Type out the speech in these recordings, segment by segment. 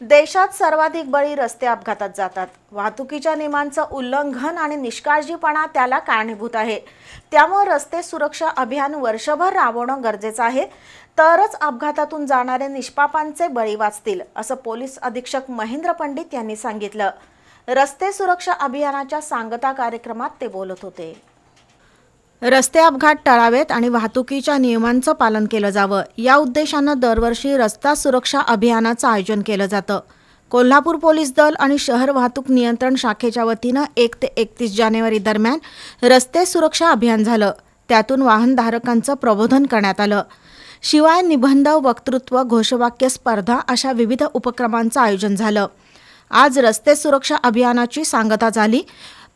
देशात सर्वाधिक बळी रस्ते अपघातात जातात. वाहतुकीच्या नियमांचं उल्लंघन आणि निष्काळजीपणा त्याला कारणीभूत आहे. त्यामुळे रस्ते सुरक्षा अभियान वर्षभर राबवणं गरजेचं आहे. तरच अपघातातून जाणारे निष्पापांचे बळी वाचतील असं पोलीस अधीक्षक महेंद्र पंडित यांनी सांगितलं. रस्ते सुरक्षा अभियानाच्या सांगता कार्यक्रमात ते बोलत होते. रस्ते अपघात टाळावेत आणि वाहतुकीच्या नियमांचं पालन केलं जावं. या उद्देशानं दरवर्षी रस्ता सुरक्षा अभियानाचं आयोजन केलं जातं. कोल्हापूर पोलीस दल आणि शहर वाहतूक नियंत्रण शाखेच्या वतीनं एक ते एकतीस जानेवारी दरम्यान रस्ते सुरक्षा अभियान झालं. त्यातून वाहनधारकांचं प्रबोधन करण्यात आलं. शिवाय निबंध वक्तृत्व घोषवाक्य स्पर्धा अशा विविध उपक्रमांचं आयोजन झालं. आज रस्ते सुरक्षा अभियानाची सांगता झाली.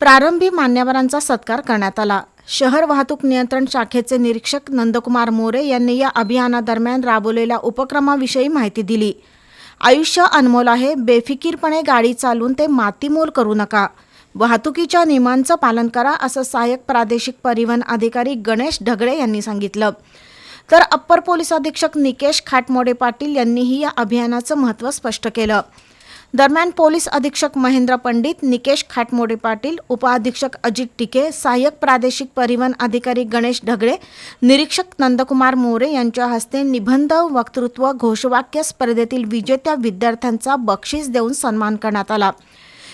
प्रारंभी मान्यवरांचा सत्कार करण्यात आला. शहर वाहतूक नियंत्रण शाखेचे निरीक्षक नंदकुमार मोरे यांनी या अभियानादरम्यान राबवलेल्या उपक्रमाविषयी माहिती दिली. आयुष्य अनमोल आहे बेफिकीरपणे गाडी चालवून ते मातीमोल करू नका. वाहतुकीच्या नियमांचं पालन करा असं सहाय्यक प्रादेशिक परिवहन अधिकारी गणेश ढगडे यांनी सांगितलं. तर अप्पर पोलीस अधीक्षक निकेश खाटमोडे पाटील यांनीही या अभियानाचं महत्त्व स्पष्ट केलं. दरम्यान पोलीस अधीक्षक महेंद्र पंडित निकेश खाटमोडे पाटील उपअधीक्षक अजित टिके सहाय्यक प्रादेशिक परिवहन अधिकारी गणेश ढगळे निरीक्षक नंदकुमार मोरे यांच्या हस्ते निबंध वक्तृत्व घोषवाक्य स्पर्धेतील विजेत्या विद्यार्थ्यांचा बक्षीस देऊन सन्मान करण्यात आला.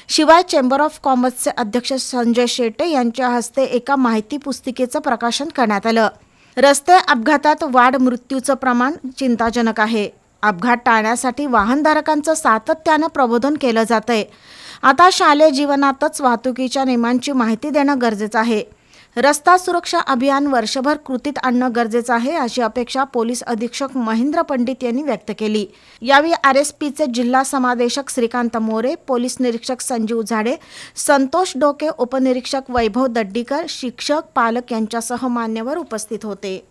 शिवाय चेंबर ऑफ कॉमर्सचे अध्यक्ष संजय शेटे यांच्या हस्ते एका माहिती पुस्तिकेचं प्रकाशन करण्यात आलं. रस्ते अपघातात वाढ मृत्यूचं प्रमाण चिंताजनक आहे. अपघात टाळण्यासाठी वाहनधारकांचं सातत्यानं प्रबोधन केलं जातंय. आता शालेय जीवनातच वाहतुकीच्या नियमांची माहिती देणं गरजेचं आहे. रस्ता सुरक्षा अभियान वर्षभर कृतीत आणणं गरजेचं आहे अशी अपेक्षा पोलीस अधीक्षक महेंद्र पंडित यांनी व्यक्त केली. यावेळी आर एस पीचे जिल्हा समादेशक श्रीकांत मोरे पोलीस निरीक्षक संजीव झाडे संतोष डोके उपनिरीक्षक वैभव दड्डीकर शिक्षक पालक यांच्यासह मान्यवर उपस्थित होते.